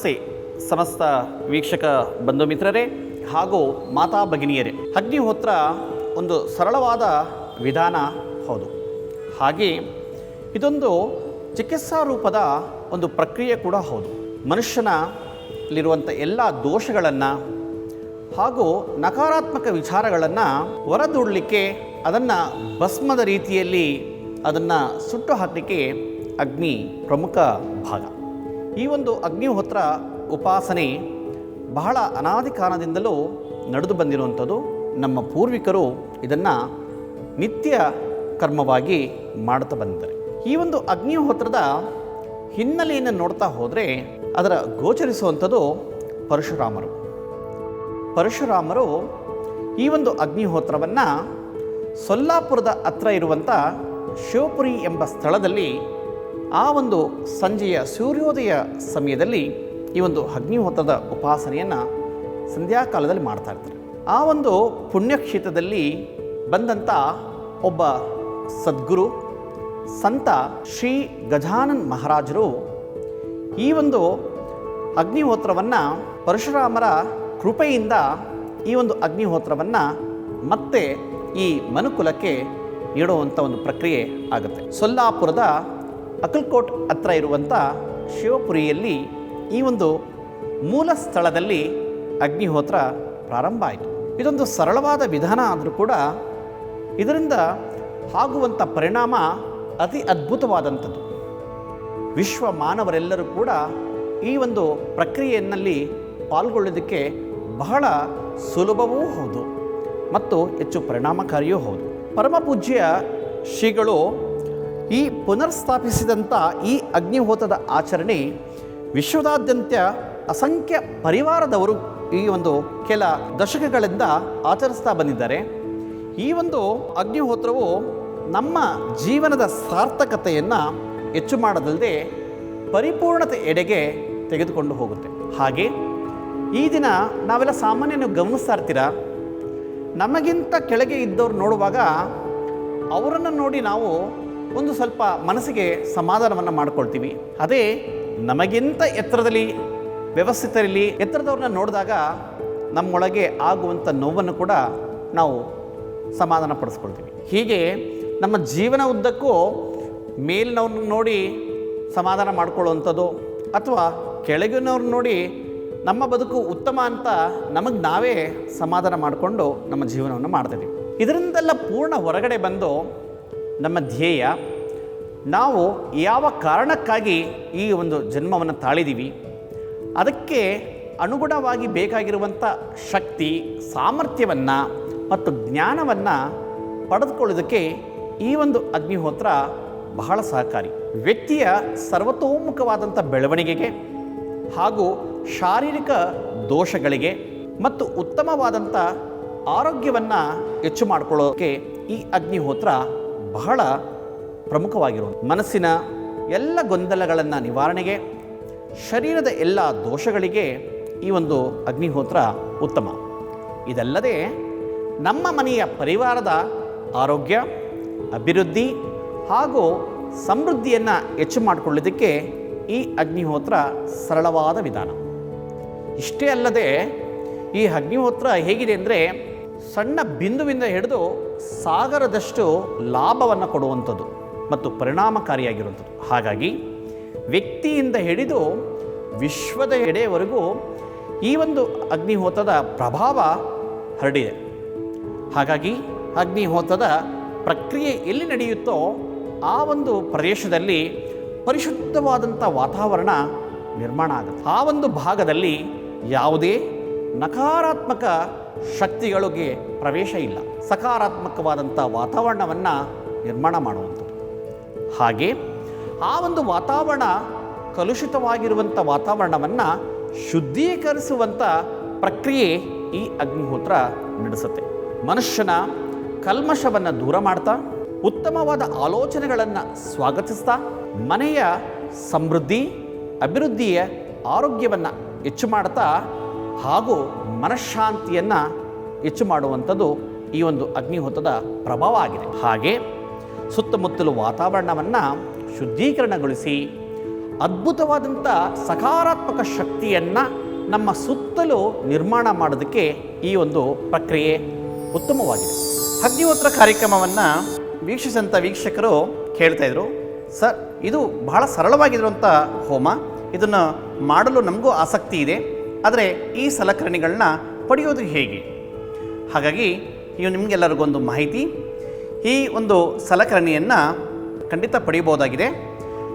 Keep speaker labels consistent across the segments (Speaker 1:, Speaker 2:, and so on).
Speaker 1: ನಮಸ್ತೆ ಸಮಸ್ತ ವೀಕ್ಷಕ ಬಂಧು ಮಿತ್ರರೇ ಹಾಗೂ ಮಾತಾ ಭಗಿನಿಯರೇ. ಅಗ್ನಿಹೋತ್ರ ಒಂದು ಸರಳವಾದ ವಿಧಾನ ಹೌದು. ಹಾಗೆ ಇದೊಂದು ಚಿಕಿತ್ಸಾ ರೂಪದ ಒಂದು ಪ್ರಕ್ರಿಯೆ ಕೂಡ ಹೌದು. ಮನುಷ್ಯನಲ್ಲಿರುವಂಥ ಎಲ್ಲ ದೋಷಗಳನ್ನು ಹಾಗೂ ನಕಾರಾತ್ಮಕ ವಿಚಾರಗಳನ್ನು ಹೊರದೂಡಲಿಕ್ಕೆ ಅದನ್ನು ಭಸ್ಮದ ರೀತಿಯಲ್ಲಿ ಅದನ್ನು ಸುಟ್ಟು ಹಾಕಲಿಕ್ಕೆ ಅಗ್ನಿ ಪ್ರಮುಖ ಭಾಗ. ಈ ಒಂದು ಅಗ್ನಿಹೋತ್ರ ಉಪಾಸನೆ ಬಹಳ ಅನಾದಿ ಕಾಲದಿಂದಲೂ ನಡೆದು ಬಂದಿರುವಂಥದ್ದು. ನಮ್ಮ ಪೂರ್ವಿಕರು ಇದನ್ನು ನಿತ್ಯ ಕರ್ಮವಾಗಿ ಮಾಡ್ತಾ ಬಂದಿದ್ದಾರೆ. ಈ ಒಂದು ಅಗ್ನಿಹೋತ್ರದ ಹಿನ್ನೆಲೆಯನ್ನು ನೋಡ್ತಾ ಹೋದರೆ ಅದರ ಗೋಚರಿಸುವಂಥದ್ದು ಪರಶುರಾಮರು. ಪರಶುರಾಮರು ಈ ಒಂದು ಅಗ್ನಿಹೋತ್ರವನ್ನು ಸೊಲ್ಲಾಪುರದ ಹತ್ರ ಇರುವಂಥ ಶಿವಪುರಿ ಎಂಬ ಸ್ಥಳದಲ್ಲಿ ಆ ಒಂದು ಸಂಜೆಯ ಸೂರ್ಯೋದಯ ಸಮಯದಲ್ಲಿ ಈ ಒಂದು ಅಗ್ನಿಹೋತ್ರದ ಉಪಾಸನೆಯನ್ನು ಸಂಧ್ಯಾಕಾಲದಲ್ಲಿ ಮಾಡ್ತಾ ಇರ್ತಾರೆ. ಆ ಒಂದು ಪುಣ್ಯಕ್ಷೇತ್ರದಲ್ಲಿ ಬಂದಂಥ ಒಬ್ಬ ಸದ್ಗುರು, ಸಂತ ಶ್ರೀ ಗಜಾನನ್ ಮಹಾರಾಜರು ಈ ಒಂದು ಅಗ್ನಿಹೋತ್ರವನ್ನು ಪರಶುರಾಮರ ಕೃಪೆಯಿಂದ ಈ ಒಂದು ಅಗ್ನಿಹೋತ್ರವನ್ನು ಮತ್ತೆ ಈ ಮನುಕುಲಕ್ಕೆ ನೀಡುವಂಥ ಒಂದು ಪ್ರಕ್ರಿಯೆ ಆಗುತ್ತೆ. ಸೊಲ್ಲಾಪುರದ ಅಕಲ್ಕೋಟ್ ಹತ್ರ ಇರುವಂಥ ಶಿವಪುರಿಯಲ್ಲಿ ಈ ಒಂದು ಮೂಲ ಸ್ಥಳದಲ್ಲಿ ಅಗ್ನಿಹೋತ್ರ ಪ್ರಾರಂಭ ಆಯಿತು. ಇದೊಂದು ಸರಳವಾದ ವಿಧಾನ ಆದರೂ ಕೂಡ ಇದರಿಂದ ಆಗುವಂಥ ಪರಿಣಾಮ ಅತಿ ಅದ್ಭುತವಾದಂಥದ್ದು. ವಿಶ್ವ ಮಾನವರೆಲ್ಲರೂ ಕೂಡ ಈ ಒಂದು ಪ್ರಕ್ರಿಯೆಯಲ್ಲಿ ಪಾಲ್ಗೊಳ್ಳೋದಕ್ಕೆ ಬಹಳ ಸುಲಭವೂ ಹೌದು. ಮತ್ತು ಹೆಚ್ಚು ಪರಿಣಾಮಕಾರಿಯೂ ಹೌದು. ಪರಮಪೂಜ್ಯ ಶ್ರೀಗಳು ಈ ಪುನರ್ಸ್ಥಾಪಿಸಿದಂಥ ಈ ಅಗ್ನಿಹೋತದ ಆಚರಣೆ ವಿಶ್ವದಾದ್ಯಂತ ಅಸಂಖ್ಯ ಪರಿವಾರದವರು ಈ ಒಂದು ಕೆಲ ದಶಕಗಳಿಂದ ಆಚರಿಸ್ತಾ ಬಂದಿದ್ದಾರೆ. ಈ ಒಂದು ಅಗ್ನಿಹೋತ್ರವು ನಮ್ಮ ಜೀವನದ ಸಾರ್ಥಕತೆಯನ್ನು ಹೆಚ್ಚು ಮಾಡದಲ್ಲದೆ ಪರಿಪೂರ್ಣತೆ ಎಡೆಗೆ ತೆಗೆದುಕೊಂಡು ಹೋಗುತ್ತೆ. ಹಾಗೆ ಈ ದಿನ ನಾವೆಲ್ಲ ಸಾಮಾನ್ಯ ನೀವು ಗಮನಿಸ್ತಾ ಇರ್ತೀರ? ನಮಗಿಂತ ಕೆಳಗೆ ಇದ್ದವ್ರು ನೋಡುವಾಗ ಅವರನ್ನು ನೋಡಿ ನಾವು ಒಂದು ಸ್ವಲ್ಪ ಮನಸ್ಸಿಗೆ ಸಮಾಧಾನವನ್ನು ಮಾಡ್ಕೊಳ್ತೀವಿ. ಅದೇ ನಮಗಿಂತ ಎತ್ತರದಲ್ಲಿ, ವ್ಯವಸ್ಥಿತರಲ್ಲಿ ಎತ್ತರದವ್ರನ್ನ ನೋಡಿದಾಗ ನಮ್ಮೊಳಗೆ ಆಗುವಂಥ ನೋವನ್ನು ಕೂಡ ನಾವು ಸಮಾಧಾನ ಪಡಿಸ್ಕೊಳ್ತೀವಿ. ಹೀಗೆ ನಮ್ಮ ಜೀವನ ಉದ್ದಕ್ಕೂ ಮೇಲಿನವ್ರನ್ನ ನೋಡಿ ಸಮಾಧಾನ ಮಾಡ್ಕೊಳ್ಳುವಂಥದ್ದು ಅಥವಾ ಕೆಳಗಿನವ್ರನ್ನ ನೋಡಿ ನಮ್ಮ ಬದುಕು ಉತ್ತಮ ಅಂತ ನಮಗೆ ನಾವೇ ಸಮಾಧಾನ ಮಾಡಿಕೊಂಡು ನಮ್ಮ ಜೀವನವನ್ನು ಮಾಡ್ತೀವಿ ಇದರಿಂದೆಲ್ಲ ಪೂರ್ಣ ಹೊರಗಡೆ ಬಂದು ನಮ್ಮ ಧ್ಯೇಯ. ನಾವು ಯಾವ ಕಾರಣಕ್ಕಾಗಿ ಈ ಒಂದು ಜನ್ಮವನ್ನು ತಾಳಿದ್ದೀವಿ ಅದಕ್ಕೆ ಅನುಗುಣವಾಗಿ ಬೇಕಾಗಿರುವಂಥ ಶಕ್ತಿ, ಸಾಮರ್ಥ್ಯವನ್ನು ಮತ್ತು ಜ್ಞಾನವನ್ನು ಪಡೆದುಕೊಳ್ಳೋದಕ್ಕೆ ಈ ಒಂದು ಅಗ್ನಿಹೋತ್ರ ಬಹಳ ಸಹಕಾರಿ. ವ್ಯಕ್ತಿಯ ಸರ್ವತೋಮುಖವಾದಂಥ ಬೆಳವಣಿಗೆಗೆ ಹಾಗೂ ಶಾರೀರಿಕ ದೋಷಗಳಿಗೆ ಮತ್ತು ಉತ್ತಮವಾದಂಥ ಆರೋಗ್ಯವನ್ನು ಹೆಚ್ಚು ಮಾಡಿಕೊಳ್ಳೋಕ್ಕೆ ಈ ಅಗ್ನಿಹೋತ್ರ ಬಹಳ ಪ್ರಮುಖವಾಗಿರುವುದು ಮನಸ್ಸಿನ ಎಲ್ಲ ಗೊಂದಲಗಳನ್ನು ನಿವಾರಣೆಗೆ, ಶರೀರದ ಎಲ್ಲ ದೋಷಗಳಿಗೆ ಈ ಒಂದು ಅಗ್ನಿಹೋತ್ರ ಉತ್ತಮ. ಇದಲ್ಲದೆ ನಮ್ಮ ಮನೆಯ ಪರಿವಾರದ ಆರೋಗ್ಯ, ಅಭಿವೃದ್ಧಿ ಹಾಗೂ ಸಮೃದ್ಧಿಯನ್ನು ಹೆಚ್ಚು ಮಾಡಿಕೊಳ್ಳೋದಕ್ಕೆ ಈ ಅಗ್ನಿಹೋತ್ರ ಸರಳವಾದ ವಿಧಾನ. ಇಷ್ಟೇ ಅಲ್ಲದೆ ಈ ಅಗ್ನಿಹೋತ್ರ ಹೇಗಿದೆ ಅಂದರೆ ಸಣ್ಣ ಬಿಂದುವಿಂದ ಹಿಡಿದು ಸಾಗರದಷ್ಟು ಲಾಭವನ್ನು ಕೊಡುವಂಥದ್ದು ಮತ್ತು ಪರಿಣಾಮಕಾರಿಯಾಗಿರುವಂಥದ್ದು. ಹಾಗಾಗಿ ವ್ಯಕ್ತಿಯಿಂದ ಹಿಡಿದು ವಿಶ್ವದ ಎಡೆಯವರೆಗೂ ಈ ಒಂದು ಅಗ್ನಿಹೋತದ ಪ್ರಭಾವ ಹರಡಿದೆ. ಹಾಗಾಗಿ ಅಗ್ನಿಹೋತದ ಪ್ರಕ್ರಿಯೆ ಎಲ್ಲಿ ನಡೆಯುತ್ತೋ ಆ ಒಂದು ಪ್ರದೇಶದಲ್ಲಿ ಪರಿಶುದ್ಧವಾದಂಥ ವಾತಾವರಣ ನಿರ್ಮಾಣ ಆಗುತ್ತೆ. ಆ ಒಂದು ಭಾಗದಲ್ಲಿ ಯಾವುದೇ ನಕಾರಾತ್ಮಕ ಶಕ್ತಿಗಳಿಗೆ ಪ್ರವೇಶ ಇಲ್ಲ. ಸಕಾರಾತ್ಮಕವಾದಂಥ ವಾತಾವರಣವನ್ನು ನಿರ್ಮಾಣ ಮಾಡುವಂಥದ್ದು. ಹಾಗೆ ಆ ಒಂದು ವಾತಾವರಣ ಕಲುಷಿತವಾಗಿರುವಂಥ ವಾತಾವರಣವನ್ನು ಶುದ್ಧೀಕರಿಸುವಂಥ ಪ್ರಕ್ರಿಯೆ ಈ ಅಗ್ನಿಹೋತ್ರ ನಡೆಸುತ್ತೆ. ಮನುಷ್ಯನ ಕಲ್ಮಶವನ್ನು ದೂರ ಮಾಡ್ತಾ, ಉತ್ತಮವಾದ ಆಲೋಚನೆಗಳನ್ನು ಸ್ವಾಗತಿಸ್ತಾ, ಮನೆಯ ಸಮೃದ್ಧಿ, ಅಭಿವೃದ್ಧಿಯ ಆರೋಗ್ಯವನ್ನು ಹೆಚ್ಚು ಮಾಡ್ತಾ ಹಾಗೂ ಮನಃಶಾಂತಿಯನ್ನು ಹೆಚ್ಚು ಮಾಡುವಂಥದ್ದು ಈ ಒಂದು ಅಗ್ನಿಹೋತದ ಪ್ರಭಾವ ಆಗಿದೆ ಹಾಗೆ ಸುತ್ತಮುತ್ತಲು ವಾತಾವರಣವನ್ನು ಶುದ್ಧೀಕರಣಗೊಳಿಸಿ ಅದ್ಭುತವಾದಂಥ ಸಕಾರಾತ್ಮಕ ಶಕ್ತಿಯನ್ನು ನಮ್ಮ ಸುತ್ತಲೂ ನಿರ್ಮಾಣ ಮಾಡೋದಕ್ಕೆ ಈ ಒಂದು ಪ್ರಕ್ರಿಯೆ ಉತ್ತಮವಾಗಿದೆ. ಅಗ್ನಿಹೋತ್ರ ಕಾರ್ಯಕ್ರಮವನ್ನು ವೀಕ್ಷಿಸಿದಂಥ ವೀಕ್ಷಕರು ಕೇಳ್ತಾಯಿದ್ರು ಸರ್, ಇದು ಬಹಳ ಸರಳವಾಗಿರುವಂಥ ಹೋಮ, ಇದನ್ನು ಮಾಡಲು ನಮಗೂ ಆಸಕ್ತಿ ಇದೆ. ಆದರೆ ಈ ಸಲಕರಣೆಗಳನ್ನ ಪಡೆಯೋದು ಹೇಗೆ? ಹಾಗಾಗಿ ಇವು ನಿಮಗೆಲ್ಲರಿಗೊಂದು ಮಾಹಿತಿ. ಈ ಒಂದು ಸಲಕರಣೆಯನ್ನು ಖಂಡಿತ ಪಡೆಯಬಹುದಾಗಿದೆ.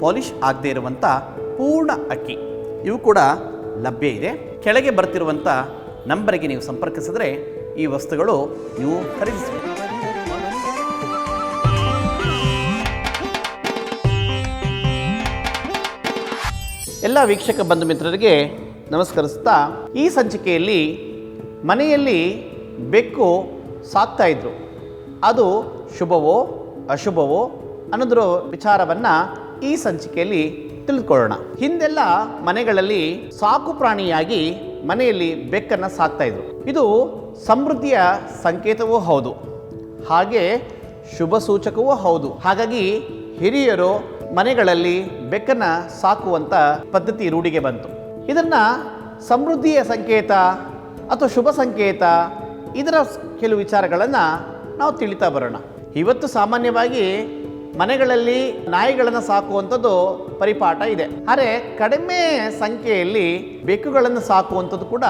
Speaker 1: ಪಾಲಿಷ್ ಆಗದೇ ಇರುವಂಥ ಪೂರ್ಣ ಅಕ್ಕಿ. ಇವು ಕೂಡ ಲಭ್ಯ ಇದೆ. ಕೆಳಗೆ ಬರ್ತಿರುವಂಥ ನಂಬರಿಗೆ ನೀವು ಸಂಪರ್ಕಿಸಿದ್ರೆ ಈ ವಸ್ತುಗಳು ನೀವು ಖರೀದಿಸಬಹುದು ಎಲ್ಲ ವೀಕ್ಷಕ ಬಂಧು ಮಿತ್ರರಿಗೆ ನಮಸ್ಕರಿಸ್ತಾ ಈ ಸಂಚಿಕೆಯಲ್ಲಿ ಮನೆಯಲ್ಲಿ ಬೆಕ್ಕು ಸಾಕ್ತಾಯಿದ್ರು ಅದು ಶುಭವೋ, ಅಶುಭವೋ ಅನ್ನೋದ್ರ ವಿಚಾರವನ್ನು ಈ ಸಂಚಿಕೆಯಲ್ಲಿ ತಿಳಿದುಕೊಳ್ಳೋಣ. ಹಿಂದೆಲ್ಲ ಮನೆಗಳಲ್ಲಿ ಸಾಕು ಪ್ರಾಣಿಯಾಗಿ ಮನೆಯಲ್ಲಿ ಬೆಕ್ಕನ್ನು ಸಾಕ್ತಾ ಇದ್ರು. ಇದು ಸಮೃದ್ಧಿಯ ಸಂಕೇತವೂ ಹೌದು. ಹಾಗೆ ಶುಭ ಸೂಚಕವೂ ಹೌದು. ಹಾಗಾಗಿ ಹಿರಿಯರು ಮನೆಗಳಲ್ಲಿ ಬೆಕ್ಕನ್ನು ಸಾಕುವಂಥ ಪದ್ಧತಿ ರೂಢಿಗೆ ಬಂತು. ಇದನ್ನು ಸಮೃದ್ಧಿಯ ಸಂಕೇತ ಅಥವಾ ಶುಭ ಸಂಕೇತ ಇದರ ಕೆಲವು ವಿಚಾರಗಳನ್ನು ನಾವು ತಿಳಿತಾ ಬರೋಣ. ಇವತ್ತು ಸಾಮಾನ್ಯವಾಗಿ ಮನೆಗಳಲ್ಲಿ ನಾಯಿಗಳನ್ನು ಸಾಕುವಂಥದ್ದು ಪರಿಪಾಠ ಇದೆ. ಆದರೆ ಕಡಿಮೆ ಸಂಖ್ಯೆಯಲ್ಲಿ ಬೆಕ್ಕುಗಳನ್ನು ಸಾಕುವಂಥದ್ದು ಕೂಡ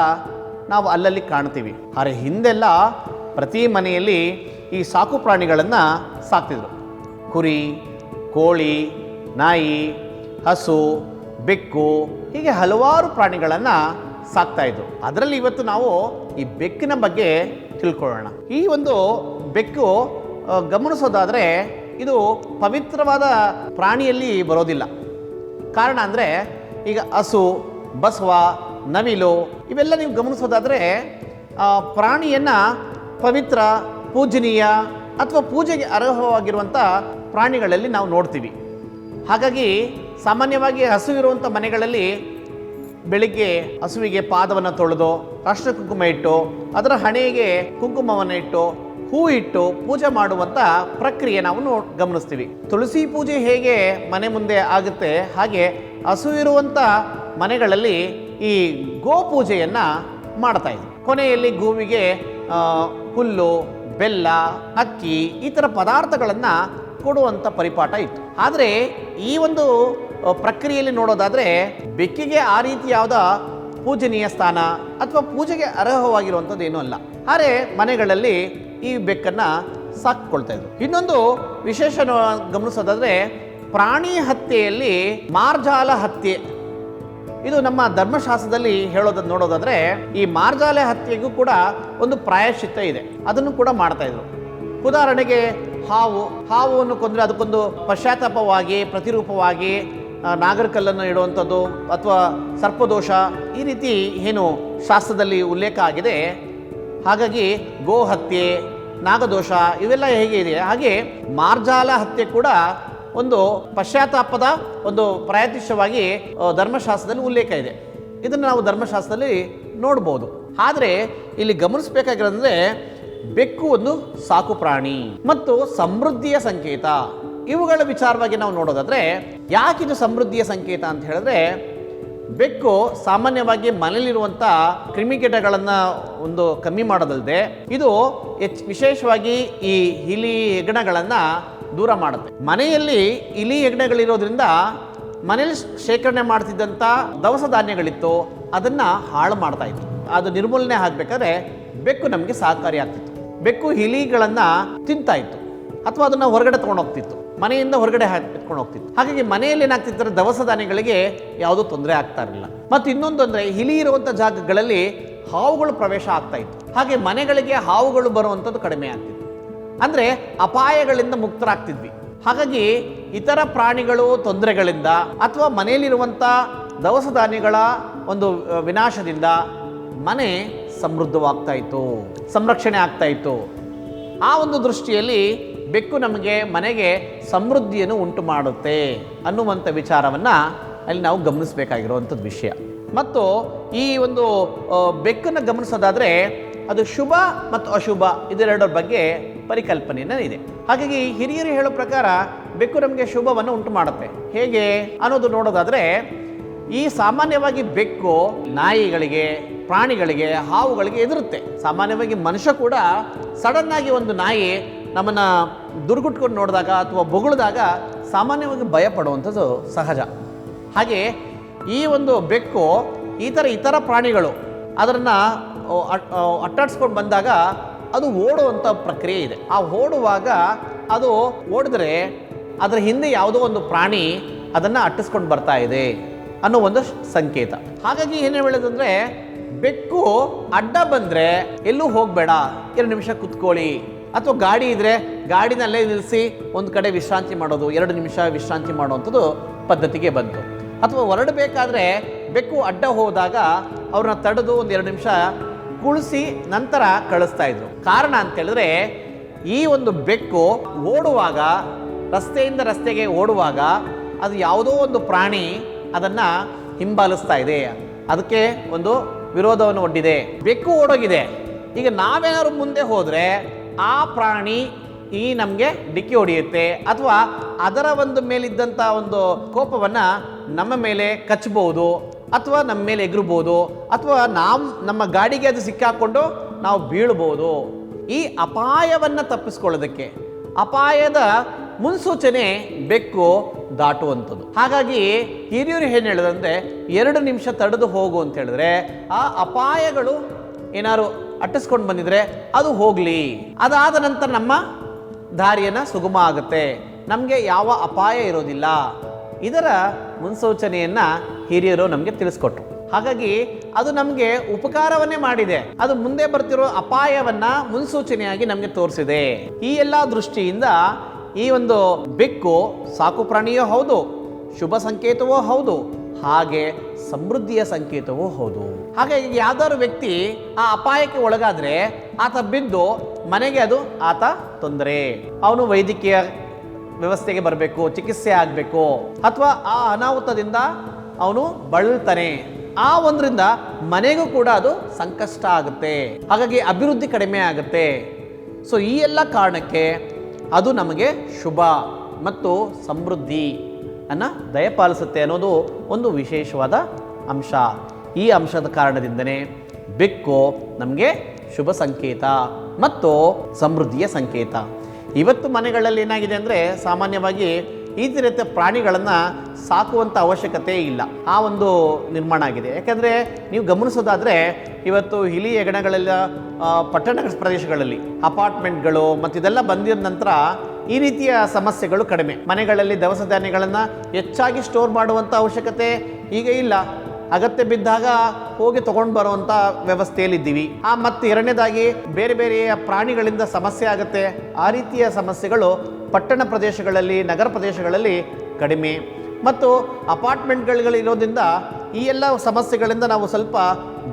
Speaker 1: ನಾವು ಅಲ್ಲಲ್ಲಿ ಕಾಣ್ತೀವಿ. ಆದರೆ ಹಿಂದೆಲ್ಲ ಪ್ರತಿ ಮನೆಯಲ್ಲಿ ಈ ಸಾಕು ಪ್ರಾಣಿಗಳನ್ನು ಸಾಕ್ತಿದ್ರು. ಕುರಿ, ಕೋಳಿ, ನಾಯಿ, ಹಸು, ಬೆಕ್ಕು ಹೀಗೆ ಹಲವಾರು ಪ್ರಾಣಿಗಳನ್ನು ಸಾಕ್ತಾಯಿದ್ರು ಅದರಲ್ಲಿ ಇವತ್ತು ನಾವು ಈ ಬೆಕ್ಕಿನ ಬಗ್ಗೆ ತಿಳ್ಕೊಳ್ಳೋಣ. ಈ ಒಂದು ಬೆಕ್ಕು ಗಮನಿಸೋದಾದರೆ ಇದು ಪವಿತ್ರವಾದ ಪ್ರಾಣಿಯಲ್ಲಿ ಬರೋದಿಲ್ಲ. ಕಾರಣ ಅಂದರೆ ಈಗ ಹಸು, ಬಸವ, ನವಿಲು ಇವೆಲ್ಲ ನೀವು ಗಮನಿಸೋದಾದರೆ ಪ್ರಾಣಿಯನ್ನು ಪವಿತ್ರ, ಪೂಜನೀಯ ಅಥವಾ ಪೂಜೆಗೆ ಅರ್ಹವಾಗಿರುವಂಥ ಪ್ರಾಣಿಗಳಲ್ಲಿ ನಾವು ನೋಡ್ತೀವಿ. ಹಾಗಾಗಿ ಸಾಮಾನ್ಯವಾಗಿ ಹಸು ಇರುವಂಥ ಮನೆಗಳಲ್ಲಿ ಬೆಳಿಗ್ಗೆ ಹಸುವಿಗೆ ಪಾದವನ್ನು ತೊಳೆದು ರಾಷ್ಟ್ರ ಕುಂಕುಮ ಇಟ್ಟು, ಅದರ ಹಣೆಗೆ ಕುಂಕುಮವನ್ನು ಇಟ್ಟು ಹೂ ಇಟ್ಟು ಪೂಜೆ ಮಾಡುವಂಥ ಪ್ರಕ್ರಿಯೆ ನಾವು ಗಮನಿಸ್ತೀವಿ. ತುಳಸಿ ಪೂಜೆ ಹೇಗೆ ಮನೆ ಮುಂದೆ ಆಗುತ್ತೆ, ಹಾಗೆ ಹಸು ಇರುವಂಥ ಮನೆಗಳಲ್ಲಿ ಈ ಗೋ ಪೂಜೆಯನ್ನ ಮಾಡ್ತಾ ಇದ್ರು ಕೊನೆಯಲ್ಲಿ ಗೋವಿಗೆ ಹುಲ್ಲು, ಬೆಲ್ಲ, ಅಕ್ಕಿ, ಈ ಥರ ಪದಾರ್ಥಗಳನ್ನು ಕೊಡುವಂಥ ಪರಿಪಾಠ ಇತ್ತು. ಆದರೆ ಈ ಒಂದು ಪ್ರಕ್ರಿಯೆಯಲ್ಲಿ ನೋಡೋದಾದರೆ ಬೆಕ್ಕಿಗೆ ಆ ರೀತಿಯಾದ ಪೂಜನೀಯ ಸ್ಥಾನ ಅಥವಾ ಪೂಜೆಗೆ ಅರ್ಹವಾಗಿರುವಂಥದ್ದು ಏನೂ ಅಲ್ಲ. ಆದರೆ ಮನೆಗಳಲ್ಲಿ ಈ ಬೆಕ್ಕನ್ನು ಸಾಕ್ಕೊಳ್ತಾ ಇದ್ರು. ಇನ್ನೊಂದು ವಿಶೇಷ ಗಮನಿಸೋದಾದರೆ, ಪ್ರಾಣಿ ಹತ್ಯೆಯಲ್ಲಿ ಮಾರ್ಜಾಲ ಹತ್ಯೆ. ಇದು ನಮ್ಮ ಧರ್ಮಶಾಸ್ತ್ರದಲ್ಲಿ ಹೇಳೋದನ್ನು ನೋಡೋದಾದ್ರೆ, ಈ ಮಾರ್ಜಾಲ ಹತ್ಯೆಗೂ ಕೂಡ ಒಂದು ಪ್ರಾಯಶ್ಚಿತ್ತ ಇದೆ. ಅದನ್ನು ಕೂಡ ಮಾಡ್ತಾ ಇದ್ರು. ಉದಾಹರಣೆಗೆ, ಹಾವು. ಹಾವನ್ನು ಕೊಂದರೆ ಅದಕ್ಕೊಂದು ಪಶ್ಚಾತ್ತಾಪವಾಗಿ, ಪ್ರತಿರೂಪವಾಗಿ ನಾಗರಕಲ್ಲನ್ನು ಇಡುವಂಥದ್ದು ಅಥವಾ ಸರ್ಪದೋಷ, ಈ ರೀತಿ ಏನು ಶಾಸ್ತ್ರದಲ್ಲಿ ಉಲ್ಲೇಖ ಆಗಿದೆ. ಹಾಗಾಗಿ ಗೋ ಹತ್ಯೆ ನಾಗದೋಷ ಇವೆಲ್ಲ ಹೇಗೆ ಇದೆ? ಹಾಗೆ ಮಾರ್ಜಾಲ ಹತ್ಯೆ ಕೂಡ ಒಂದು ಪಶ್ಚಾತ್ತಾಪದ ಒಂದು ಪ್ರಾಯತಿಷ್ಯವಾಗಿ ಧರ್ಮಶಾಸ್ತ್ರದಲ್ಲಿ ಉಲ್ಲೇಖ ಇದೆ. ಇದನ್ನು ನಾವು ಧರ್ಮಶಾಸ್ತ್ರದಲ್ಲಿ ನೋಡ್ಬೋದು. ಆದರೆ ಇಲ್ಲಿ ಗಮನಿಸಬೇಕಾಗಿರೋದಂದ್ರೆ, ಬೆಕ್ಕು ಒಂದು ಸಾಕು ಪ್ರಾಣಿ ಮತ್ತು ಸಮೃದ್ಧಿಯ ಸಂಕೇತ. ಇವುಗಳ ವಿಚಾರವಾಗಿ ನಾವು ನೋಡೋದಾದ್ರೆ, ಯಾಕಿದು ಸಮೃದ್ಧಿಯ ಸಂಕೇತ ಅಂತ ಹೇಳಿದ್ರೆ ಬೆಕ್ಕು ಸಾಮಾನ್ಯವಾಗಿ ಮನೆಯಲ್ಲಿರುವಂಥ ಕ್ರಿಮಿಕೀಟಗಳನ್ನು ಒಂದು ಕಮ್ಮಿ ಮಾಡೋದಲ್ಲದೆ ಇದು ಹೆಚ್ಚು ವಿಶೇಷವಾಗಿ ಈ ಇಲಿ ಹೆಗ್ಣಗಳನ್ನು ದೂರ ಮಾಡುತ್ತೆ. ಮನೆಯಲ್ಲಿ ಇಲಿ ಹೆಗ್ಣಗಳಿರೋದ್ರಿಂದ ಮನೇಲಿ ಶೇಖರಣೆ ಮಾಡ್ತಿದ್ದಂಥ ದವಸ ಧಾನ್ಯಗಳಿತ್ತು, ಅದನ್ನು ಹಾಳು ಮಾಡ್ತಾ ಇತ್ತು. ಅದು ನಿರ್ಮೂಲನೆ ಆಗಬೇಕಾದ್ರೆ ಬೆಕ್ಕು ನಮಗೆ ಸಹಕಾರಿ ಆಗ್ತಿತ್ತು. ಬೆಕ್ಕು ಇಲಿಗಳನ್ನು ತಿಂತಾ ಇತ್ತು, ಅಥವಾ ಅದನ್ನು ಹೊರಗಡೆ ತೊಗೊಂಡು ಹೋಗ್ತಿತ್ತು ಮನೆಯಿಂದ ಹೊರಗಡೆ ಎತ್ಕೊಂಡು ಹೋಗ್ತಿತ್ತು ಹಾಗಾಗಿ ಮನೆಯಲ್ಲಿ ಏನಾಗ್ತಿತ್ತು ದವಸ ಧಾನ್ಯಗಳಿಗೆ ಯಾವುದೂ ತೊಂದರೆ ಆಗ್ತಾ ಇರಲಿಲ್ಲ. ಮತ್ತು ಇನ್ನೊಂದು ಅಂದರೆ ಹಿಲಿ ಇರುವಂಥ ಜಾಗಗಳಲ್ಲಿ ಹಾವುಗಳು ಪ್ರವೇಶ ಆಗ್ತಾ ಇತ್ತು. ಹಾಗೆ ಮನೆಗಳಿಗೆ ಹಾವುಗಳು ಬರುವಂಥದ್ದು ಕಡಿಮೆ ಆಗ್ತಿತ್ತು. ಅಂದರೆ ಅಪಾಯಗಳಿಂದ ಮುಕ್ತರಾಗ್ತಿದ್ವಿ. ಹಾಗಾಗಿ ಇತರ ಪ್ರಾಣಿಗಳು ತೊಂದರೆಗಳಿಂದ ಅಥವಾ ಮನೆಯಲ್ಲಿರುವಂಥ ದವಸ ಧಾನ್ಯಗಳ ಒಂದು ವಿನಾಶದಿಂದ ಮನೆ ಸಮೃದ್ಧವಾಗ್ತಾ ಇತ್ತು, ಸಂರಕ್ಷಣೆ ಆಗ್ತಾ ಇತ್ತು. ಆ ಒಂದು ದೃಷ್ಟಿಯಲ್ಲಿ ಬೆಕ್ಕು ನಮಗೆ ಮನೆಗೆ ಸಮೃದ್ಧಿಯನ್ನು ಉಂಟು ಮಾಡುತ್ತೆ ಅನ್ನುವಂಥ ವಿಚಾರವನ್ನು ಅಲ್ಲಿ ನಾವು ಗಮನಿಸಬೇಕಾಗಿರುವಂಥದ್ದು ವಿಷಯ. ಮತ್ತು ಈ ಒಂದು ಬೆಕ್ಕನ್ನು ಗಮನಿಸೋದಾದರೆ ಅದು ಶುಭ ಮತ್ತು ಅಶುಭ ಇದೆರಡರ ಬಗ್ಗೆ ಪರಿಕಲ್ಪನೆಯನ್ನು ಇದೆ. ಹಾಗಾಗಿ ಹಿರಿಯರು ಹೇಳೋ ಪ್ರಕಾರ ಬೆಕ್ಕು ನಮಗೆ ಶುಭವನ್ನು ಉಂಟು ಮಾಡುತ್ತೆ. ಹೇಗೆ ಅನ್ನೋದು ನೋಡೋದಾದರೆ ಈ ಸಾಮಾನ್ಯವಾಗಿ ಬೆಕ್ಕು ನಾಯಿಗಳಿಗೆ, ಪ್ರಾಣಿಗಳಿಗೆ, ಹಾವುಗಳಿಗೆ ಎದುರುತ್ತೆ ಸಾಮಾನ್ಯವಾಗಿ ಮನುಷ್ಯ ಕೂಡ ಸಡನ್ನಾಗಿ ಒಂದು ನಾಯಿ ನಮ್ಮನ್ನ ದುರ್ಗುಟ್ಕೊಂಡು ನೋಡಿದಾಗ ಅಥವಾ ಬೊಗಳಿದಾಗ ಸಾಮಾನ್ಯವಾಗಿ ಭಯ ಪಡುವಂಥದ್ದು ಸಹಜ. ಹಾಗೆ ಈ ಒಂದು ಬೆಕ್ಕು, ಈ ಥರ ಇತರ ಪ್ರಾಣಿಗಳು ಅದನ್ನು ಅಟ್ಟಾಡಿಸ್ಕೊಂಡು ಬಂದಾಗ ಅದು ಓಡುವಂಥ ಪ್ರಕ್ರಿಯೆ ಇದೆ. ಆ ಓಡುವಾಗ ಅದು ಓಡಿದ್ರೆ ಅದರ ಹಿಂದೆ ಯಾವುದೋ ಒಂದು ಪ್ರಾಣಿ ಅದನ್ನು ಅಟ್ಟಿಸ್ಕೊಂಡು ಬರ್ತಾ ಇದೆ ಅನ್ನೋ ಒಂದು ಸಂಕೇತ. ಹಾಗಾಗಿ ಏನು ಹೇಳೋದಂದರೆ, ಬೆಕ್ಕು ಅಡ್ಡ ಬಂದರೆ ಎಲ್ಲೂ ಹೋಗಬೇಡ. ಎರಡು ನಿಮಿಷ ಕುತ್ಕೊಳ್ಳಿ. ಅಥವಾ ಗಾಡಿ ಇದ್ರೆ ಗಾಡಿನಲ್ಲೇ ನಿಲ್ಲಿಸಿ ಒಂದು ಕಡೆ ವಿಶ್ರಾಂತಿ ಮಾಡೋದು, ಎರಡು ನಿಮಿಷ ವಿಶ್ರಾಂತಿ ಮಾಡುವಂಥದ್ದು ಪದ್ಧತಿಗೆ ಬಂತು. ಅಥವಾ ಹೊರಡಬೇಕಾದ್ರೆ ಬೆಕ್ಕು ಅಡ್ಡ ಹೋದಾಗ ಅವ್ರನ್ನ ತಡೆದು ಒಂದು ಎರಡು ನಿಮಿಷ ಕುಳಿಸಿ ನಂತರ ಕಳಿಸ್ತಾ ಇದ್ರು. ಕಾರಣ ಅಂತೇಳಿದ್ರೆ ಈ ಒಂದು ಬೆಕ್ಕು ಓಡುವಾಗ, ರಸ್ತೆಯಿಂದ ರಸ್ತೆಗೆ ಓಡುವಾಗ ಅದು ಯಾವುದೋ ಒಂದು ಪ್ರಾಣಿ ಅದನ್ನು ಹಿಂಬಾಲಿಸ್ತಾ ಇದೆ. ಅದಕ್ಕೆ ಒಂದು ವಿರೋಧವನ್ನು ಒಡ್ಡಿದೆ. ಬೆಕ್ಕು ಓಡೋಗಿದೆ. ಈಗ ನಾವೇನಾದ್ರು ಮುಂದೆ ಹೋದರೆ ಆ ಪ್ರಾಣಿ ಈ ನಮಗೆ ಡಿಕ್ಕಿ ಹೊಡೆಯುತ್ತೆ ಅಥವಾ ಅದರ ಒಂದು ಮೇಲಿದ್ದಂಥ ಒಂದು ಕೋಪವನ್ನು ನಮ್ಮ ಮೇಲೆ ಕಚ್ಚಬಹುದು ಅಥವಾ ನಮ್ಮ ಮೇಲೆ ಎಗರ್ಬೋದು ಅಥವಾ ನಾವು ನಮ್ಮ ಗಾಡಿಗೆ ಅದು ಸಿಕ್ಕಾಕೊಂಡು ನಾವು ಬೀಳ್ಬೋದು ಈ ಅಪಾಯವನ್ನು ತಪ್ಪಿಸ್ಕೊಳ್ಳೋದಕ್ಕೆ ಅಪಾಯದ ಮುನ್ಸೂಚನೆ ಬೆಕ್ಕು ದಾಟುವಂಥದ್ದು. ಹಾಗಾಗಿ ಹಿರಿಯರು ಏನು ಹೇಳಿದ್ರೆ ಎರಡು ನಿಮಿಷ ತಡೆದು ಹೋಗು ಅಂತ ಹೇಳಿದ್ರೆ ಆ ಅಪಾಯಗಳು ಏನಾದ್ರು ಅಟ್ಟಿಸ್ಕೊಂಡು ಬಂದಿದ್ರೆ ಅದು ಹೋಗಲಿ. ಅದಾದ ನಂತರ ನಮ್ಮ ದಾರಿಯನ್ನು ಸುಗಮ ಆಗುತ್ತೆ. ನಮಗೆ ಯಾವ ಅಪಾಯ ಇರೋದಿಲ್ಲ. ಇದರ ಮುನ್ಸೂಚನೆಯನ್ನು ಹಿರಿಯರು ನಮಗೆ ತಿಳಿಸ್ಕೊಟ್ರು. ಹಾಗಾಗಿ ಅದು ನಮಗೆ ಉಪಕಾರವನ್ನೇ ಮಾಡಿದೆ. ಅದು ಮುಂದೆ ಬರ್ತಿರೋ ಅಪಾಯವನ್ನ ಮುನ್ಸೂಚನೆಯಾಗಿ ನಮಗೆ ತೋರಿಸಿದೆ. ಈ ಎಲ್ಲ ದೃಷ್ಟಿಯಿಂದ ಈ ಒಂದು ಬೆಕ್ಕು ಸಾಕು ಪ್ರಾಣಿಯೂ ಹೌದು, ಶುಭ ಸಂಕೇತವೂ ಹೌದು ಹಾಗೆ ಸಮೃದ್ಧಿಯ ಸಂಕೇತವೂ ಹೌದು. ಹಾಗೆ ಯಾವ್ದಾದ್ರು ವ್ಯಕ್ತಿ ಆ ಅಪಾಯಕ್ಕೆ ಒಳಗಾದ್ರೆ ಆತ ಬಿದ್ದು ಮನೆಗೆ ಅದು ಆತ ತೊಂದರೆ. ಅವನು ವೈದ್ಯಕೀಯ ವ್ಯವಸ್ಥೆಗೆ ಬರಬೇಕು, ಚಿಕಿತ್ಸೆ ಆಗಬೇಕು, ಅಥವಾ ಆ ಅನಾಹುತದಿಂದ ಅವನು ಬಳಲ್ತಾನೆ. ಆ ಒಂದರಿಂದ ಮನೆಗೂ ಕೂಡ ಅದು ಸಂಕಷ್ಟ ಆಗುತ್ತೆ. ಹಾಗಾಗಿ ಅಭಿವೃದ್ಧಿ ಕಡಿಮೆ ಆಗುತ್ತೆ. ಸೊ ಈ ಎಲ್ಲ ಕಾರಣಕ್ಕೆ ಅದು ನಮಗೆ ಶುಭ ಮತ್ತು ಸಮೃದ್ಧಿ. ಅನ್ನ ದಯಪಾಲಿಸುತ್ತೆ ಅನ್ನೋದು ಒಂದು ವಿಶೇಷವಾದ ಅಂಶ. ಈ ಅಂಶದ ಕಾರಣದಿಂದನೇ ಬೆಕ್ಕು ನಮಗೆ ಶುಭ ಸಂಕೇತ ಮತ್ತು ಸಮೃದ್ಧಿಯ ಸಂಕೇತ. ಇವತ್ತು ಮನೆಗಳಲ್ಲಿ ಏನಾಗಿದೆ ಅಂದರೆ ಸಾಮಾನ್ಯವಾಗಿ ಈ ರೀತಿಯ ಪ್ರಾಣಿಗಳನ್ನು ಸಾಕುವಂಥ ಅವಶ್ಯಕತೆ ಇಲ್ಲ. ಆ ಒಂದು ನಿರ್ಮಾಣ ಆಗಿದೆ. ಯಾಕೆಂದರೆ ನೀವು ಗಮನಿಸೋದಾದರೆ ಇವತ್ತು ಹಿಲಿ ಹೆಗಣಗಳೆಲ್ಲ ಪಟ್ಟಣ ಪ್ರದೇಶಗಳಲ್ಲಿ, ಅಪಾರ್ಟ್ಮೆಂಟ್ಗಳು ಮತ್ತು ಇದೆಲ್ಲ ಬಂದಿದ ನಂತರ ಈ ರೀತಿಯ ಸಮಸ್ಯೆಗಳು ಕಡಿಮೆ. ಮನೆಗಳಲ್ಲಿ ದವಸ ಧಾನ್ಯಗಳನ್ನು ಹೆಚ್ಚಾಗಿ ಸ್ಟೋರ್ ಮಾಡುವಂಥ ಅವಶ್ಯಕತೆ ಈಗ ಇಲ್ಲ. ಅಗತ್ಯ ಬಿದ್ದಾಗ ಹೋಗಿ ತಗೊಂಡು ಬರುವಂಥ ವ್ಯವಸ್ಥೆಯಲ್ಲಿದ್ದೀವಿ. ಆ ಮತ್ತು ಎರಡನೇದಾಗಿ ಬೇರೆ ಬೇರೆಯ ಪ್ರಾಣಿಗಳಿಂದ ಸಮಸ್ಯೆ ಆಗುತ್ತೆ. ಆ ರೀತಿಯ ಸಮಸ್ಯೆಗಳು ಪಟ್ಟಣ ಪ್ರದೇಶಗಳಲ್ಲಿ, ನಗರ ಪ್ರದೇಶಗಳಲ್ಲಿ ಕಡಿಮೆ. ಮತ್ತು ಅಪಾರ್ಟ್ಮೆಂಟ್ಗಳಿರೋದ್ರಿಂದ ಈ ಎಲ್ಲ ಸಮಸ್ಯೆಗಳಿಂದ ನಾವು ಸ್ವಲ್ಪ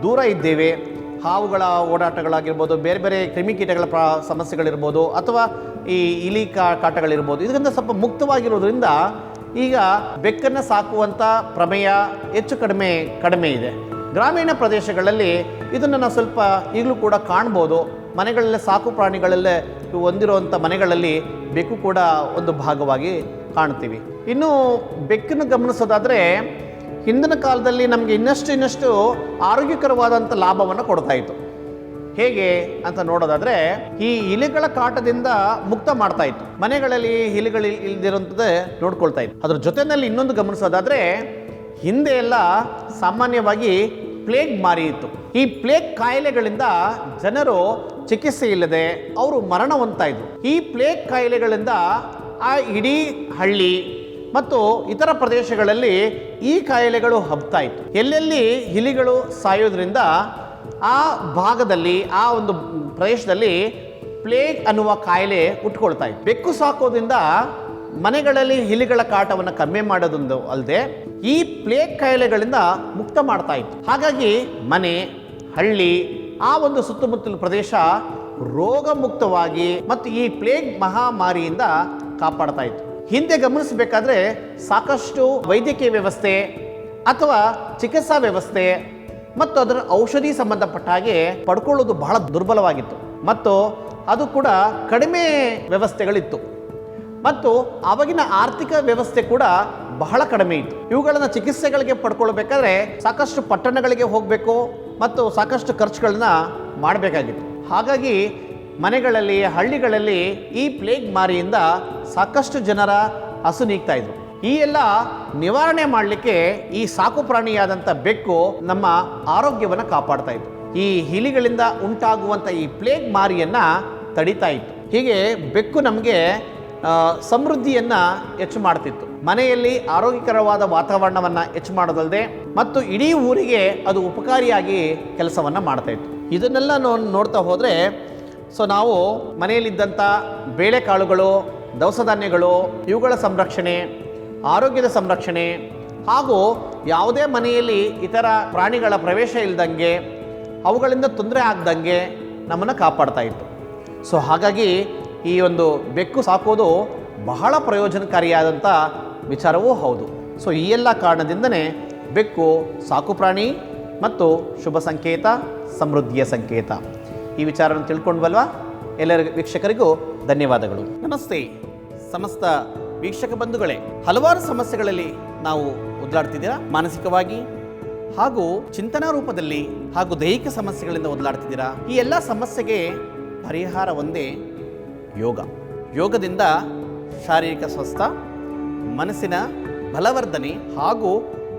Speaker 1: ದೂರ ಇದ್ದೇವೆ. ಹಾವುಗಳ ಓಡಾಟಗಳಾಗಿರ್ಬೋದು, ಬೇರೆ ಬೇರೆ ಕ್ರಿಮಿಕೀಟಗಳ ಪ್ರ ಸಮಸ್ಯೆಗಳಿರ್ಬೋದು ಅಥವಾ ಈ ಇಲಿ ಕಾ ಕಾಟಗಳಿರ್ಬೋದು ಇದರಿಂದ ಸ್ವಲ್ಪ ಮುಕ್ತವಾಗಿರೋದ್ರಿಂದ ಈಗ ಬೆಕ್ಕನ್ನು ಸಾಕುವಂಥ ಪ್ರಮೇಯ ಹೆಚ್ಚು ಕಡಿಮೆ ಕಡಿಮೆ ಇದೆ. ಗ್ರಾಮೀಣ ಪ್ರದೇಶಗಳಲ್ಲಿ ಇದನ್ನು ನಾವು ಸ್ವಲ್ಪ ಈಗಲೂ ಕೂಡ ಕಾಣ್ಬೋದು. ಮನೆಗಳಲ್ಲೇ ಸಾಕು ಪ್ರಾಣಿಗಳಲ್ಲೇ ಹೊಂದಿರುವಂಥ ಮನೆಗಳಲ್ಲಿ ಬೆಕ್ಕು ಕೂಡ ಒಂದು ಭಾಗವಾಗಿ ಕಾಣ್ತೀವಿ. ಇನ್ನು ಬೆಕ್ಕನ್ನು ಗಮನಿಸೋದಾದರೆ ಹಿಂದಿನ ಕಾಲದಲ್ಲಿ ನಮಗೆ ಇನ್ನಷ್ಟು ಇನ್ನಷ್ಟು ಆರೋಗ್ಯಕರವಾದಂಥ ಲಾಭವನ್ನು ಕೊಡ್ತಾ ಇತ್ತು. ಹೇಗೆ ಅಂತ ನೋಡೋದಾದರೆ, ಈ ಇಲಿಗಳ ಕಾಟದಿಂದ ಮುಕ್ತ ಮಾಡ್ತಾ ಇತ್ತು. ಮನೆಗಳಲ್ಲಿ ಇಲಿಗಳು ಇಲ್ದಿರೋಂಥದ್ದೇ ನೋಡ್ಕೊಳ್ತಾ ಇತ್ತು. ಅದ್ರ ಜೊತೆಯಲ್ಲಿ ಇನ್ನೊಂದು ಗಮನಿಸೋದಾದರೆ, ಹಿಂದೆ ಎಲ್ಲ ಸಾಮಾನ್ಯವಾಗಿ ಪ್ಲೇಗ್ ಮಾರಿ ಇತ್ತು. ಈ ಪ್ಲೇಗ್ ಕಾಯಿಲೆಗಳಿಂದ ಜನರು ಚಿಕಿತ್ಸೆ ಇಲ್ಲದೆ ಅವರು ಮರಣ ಹೊಂದ್ತಾ ಇದ್ರು. ಈ ಪ್ಲೇಗ್ ಕಾಯಿಲೆಗಳಿಂದ ಆ ಇಡೀ ಹಳ್ಳಿ ಮತ್ತು ಇತರ ಪ್ರದೇಶಗಳಲ್ಲಿ ಈ ಕಾಯಿಲೆಗಳು ಹಬ್ತಾ ಇತ್ತು. ಎಲ್ಲೆಲ್ಲಿ ಇಲಿಗಳು ಸಾಯೋದ್ರಿಂದ ಆ ಭಾಗದಲ್ಲಿ, ಆ ಒಂದು ಪ್ರದೇಶದಲ್ಲಿ ಪ್ಲೇಗ್ ಅನ್ನುವ ಕಾಯಿಲೆ ಉಟ್ಕೊಳ್ತಾ ಇತ್ತು. ಬೆಕ್ಕು ಸಾಕೋದ್ರಿಂದ ಮನೆಗಳಲ್ಲಿ ಇಲಿಗಳ ಕಾಟವನ್ನು ಕಮ್ಮಿ ಮಾಡೋದೊಂದು ಅಲ್ಲದೆ ಈ ಪ್ಲೇಗ್ ಕಾಯಿಲೆಗಳಿಂದ ಮುಕ್ತ ಮಾಡ್ತಾ ಇತ್ತು. ಹಾಗಾಗಿ ಮನೆ, ಹಳ್ಳಿ, ಆ ಒಂದು ಸುತ್ತಮುತ್ತಲ ಪ್ರದೇಶ ರೋಗ ಮುಕ್ತವಾಗಿ ಮತ್ತು ಈ ಪ್ಲೇಗ್ ಮಹಾಮಾರಿಯಿಂದ ಕಾಪಾಡ್ತಾ ಇತ್ತು. ಹಿಂದೆ ಗಮನಿಸಬೇಕಾದ್ರೆ ಸಾಕಷ್ಟು ವೈದ್ಯಕೀಯ ವ್ಯವಸ್ಥೆ ಅಥವಾ ಚಿಕಿತ್ಸಾ ವ್ಯವಸ್ಥೆ ಮತ್ತು ಅದರ ಔಷಧಿ ಸಂಬಂಧಪಟ್ಟ ಹಾಗೆ ಪಡ್ಕೊಳ್ಳೋದು ಬಹಳ ದುರ್ಬಲವಾಗಿತ್ತು. ಮತ್ತು ಅದು ಕೂಡ ಕಡಿಮೆ ವ್ಯವಸ್ಥೆಗಳಿತ್ತು. ಮತ್ತು ಅವಾಗಿನ ಆರ್ಥಿಕ ವ್ಯವಸ್ಥೆ ಕೂಡ ಬಹಳ ಕಡಿಮೆ ಇತ್ತು. ಇವುಗಳನ್ನು ಚಿಕಿತ್ಸೆಗಳಿಗೆ ಪಡ್ಕೊಳ್ಬೇಕಾದ್ರೆ ಸಾಕಷ್ಟು ಪಟ್ಟಣಗಳಿಗೆ ಹೋಗಬೇಕು ಮತ್ತು ಸಾಕಷ್ಟು ಖರ್ಚುಗಳನ್ನ ಮಾಡಬೇಕಾಗಿತ್ತು. ಹಾಗಾಗಿ ಮನೆಗಳಲ್ಲಿ, ಹಳ್ಳಿಗಳಲ್ಲಿ ಈ ಪ್ಲೇಗ್ ಮಾರಿಯಿಂದ ಸಾಕಷ್ಟು ಜನರ ಹಸು ನೀಗ್ತಾ ಇದ್ರು. ಈ ಎಲ್ಲ ನಿವಾರಣೆ ಮಾಡಲಿಕ್ಕೆ ಈ ಸಾಕು ಪ್ರಾಣಿಯಾದಂಥ ಬೆಕ್ಕು ನಮ್ಮ ಆರೋಗ್ಯವನ್ನು ಕಾಪಾಡ್ತಾ ಇತ್ತು. ಈ ಹಿಲಿಗಳಿಂದ ಉಂಟಾಗುವಂಥ ಈ ಪ್ಲೇಗ್ ಮಾರಿಯನ್ನು ತಡಿತಾ ಇತ್ತು. ಹೀಗೆ ಬೆಕ್ಕು ನಮಗೆ ಸಮೃದ್ಧಿಯನ್ನು ಹೆಚ್ಚು ಮಾಡ್ತಿತ್ತು. ಮನೆಯಲ್ಲಿ ಆರೋಗ್ಯಕರವಾದ ವಾತಾವರಣವನ್ನು ಹೆಚ್ಚು ಮಾಡೋದಲ್ಲದೆ ಮತ್ತು ಇಡೀ ಊರಿಗೆ ಅದು ಉಪಕಾರಿಯಾಗಿ ಕೆಲಸವನ್ನು ಮಾಡ್ತಾ ಇತ್ತು. ಇದನ್ನೆಲ್ಲ ನೋಡ್ತಾ ಹೋದರೆ ಸೊ ನಾವು ಮನೆಯಲ್ಲಿದ್ದಂಥ ಬೇಳೆಕಾಳುಗಳು ದವಸ ಧಾನ್ಯಗಳು ಇವುಗಳ ಸಂರಕ್ಷಣೆ, ಆರೋಗ್ಯದ ಸಂರಕ್ಷಣೆ ಹಾಗೂ ಯಾವುದೇ ಮನೆಯಲ್ಲಿ ಇತರ ಪ್ರಾಣಿಗಳ ಪ್ರವೇಶ ಇಲ್ದಂಗೆ ಅವುಗಳಿಂದ ತೊಂದರೆ ಆಗ್ದಂಗೆ ನಮ್ಮನ್ನು ಕಾಪಾಡ್ತಾ ಇತ್ತು. ಸೊ ಹಾಗಾಗಿ ಈ ಒಂದು ಬೆಕ್ಕು ಸಾಕೋದು ಬಹಳ ಪ್ರಯೋಜನಕಾರಿಯಾದಂಥ ವಿಚಾರವೂ ಹೌದು. ಸೊ ಈ ಎಲ್ಲ ಕಾರಣದಿಂದನೇ ಬೆಕ್ಕು ಸಾಕು ಪ್ರಾಣಿ ಮತ್ತು ಶುಭ ಸಂಕೇತ, ಸಮೃದ್ಧಿಯ ಸಂಕೇತ. ಈ ವಿಚಾರವನ್ನು ತಿಳ್ಕೊಂಡ್ವಲ್ವಾ? ಎಲ್ಲರ ವೀಕ್ಷಕರಿಗೂ ಧನ್ಯವಾದಗಳು. ನಮಸ್ತೆ. ಸಮಸ್ತ ವೀಕ್ಷಕ ಬಂಧುಗಳೇ, ಹಲವಾರು ಸಮಸ್ಯೆಗಳಲ್ಲಿ ನಾವು ಒದ್ದಾಡ್ತಿದ್ದೀರಾ ಮಾನಸಿಕವಾಗಿ ಹಾಗೂ ಚಿಂತನಾ ರೂಪದಲ್ಲಿ ಹಾಗೂ ದೈಹಿಕ ಸಮಸ್ಯೆಗಳಿಂದ ಒದ್ದಾಡ್ತಿದ್ದೀರಾ ಈ ಎಲ್ಲ ಸಮಸ್ಯೆಗೆ ಪರಿಹಾರ ಒಂದೇ ಯೋಗ. ಯೋಗದಿಂದ ಶಾರೀರಿಕ ಸ್ವಸ್ಥ, ಮನಸ್ಸಿನ ಬಲವರ್ಧನೆ ಹಾಗೂ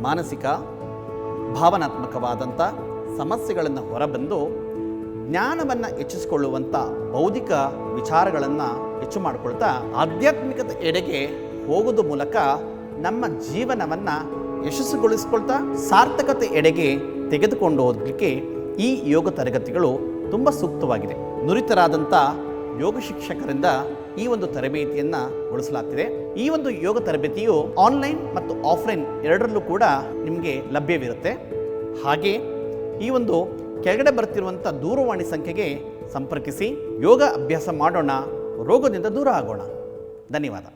Speaker 1: ಮಾನಸಿಕ, ಭಾವನಾತ್ಮಕವಾದಂಥ ಸಮಸ್ಯೆಗಳನ್ನು ಹೊರಬಂದು ಜ್ಞಾನವನ್ನು ಹೆಚ್ಚಿಸಿಕೊಳ್ಳುವಂಥ ಬೌದ್ಧಿಕ ವಿಚಾರಗಳನ್ನು ಹೆಚ್ಚು ಮಾಡಿಕೊಳ್ತಾ ಆಧ್ಯಾತ್ಮಿಕತೆ ಎಡೆಗೆ ಹೋಗೋದು ಮೂಲಕ ನಮ್ಮ ಜೀವನವನ್ನು ಯಶಸ್ಸುಗೊಳಿಸ್ಕೊಳ್ತಾ ಸಾರ್ಥಕತೆ ಎಡೆಗೆ ತೆಗೆದುಕೊಂಡು ಹೋಗಲಿಕ್ಕೆ ಈ ಯೋಗ ತರಗತಿಗಳು ತುಂಬ ಸೂಕ್ತವಾಗಿದೆ. ನುರಿತರಾದಂಥ ಯೋಗ ಶಿಕ್ಷಕರಿಂದ ಈ ಒಂದು ತರಬೇತಿಯನ್ನು ಗೊಳಿಸಲಾಗ್ತಿದೆ ಈ ಒಂದು ಯೋಗ ತರಬೇತಿಯು ಆನ್ಲೈನ್ ಮತ್ತು ಆಫ್ಲೈನ್ ಎರಡರಲ್ಲೂ ಕೂಡ ನಿಮಗೆ ಲಭ್ಯವಿರುತ್ತೆ. ಹಾಗೆ ಈ ಒಂದು ಕೆಳಗಡೆ ಬರ್ತಿರುವಂಥ ದೂರವಾಣಿ ಸಂಖ್ಯೆಗೆ ಸಂಪರ್ಕಿಸಿ ಯೋಗ ಅಭ್ಯಾಸ ಮಾಡೋಣ, ರೋಗದಿಂದ ದೂರ ಆಗೋಣ. ಧನ್ಯವಾದ.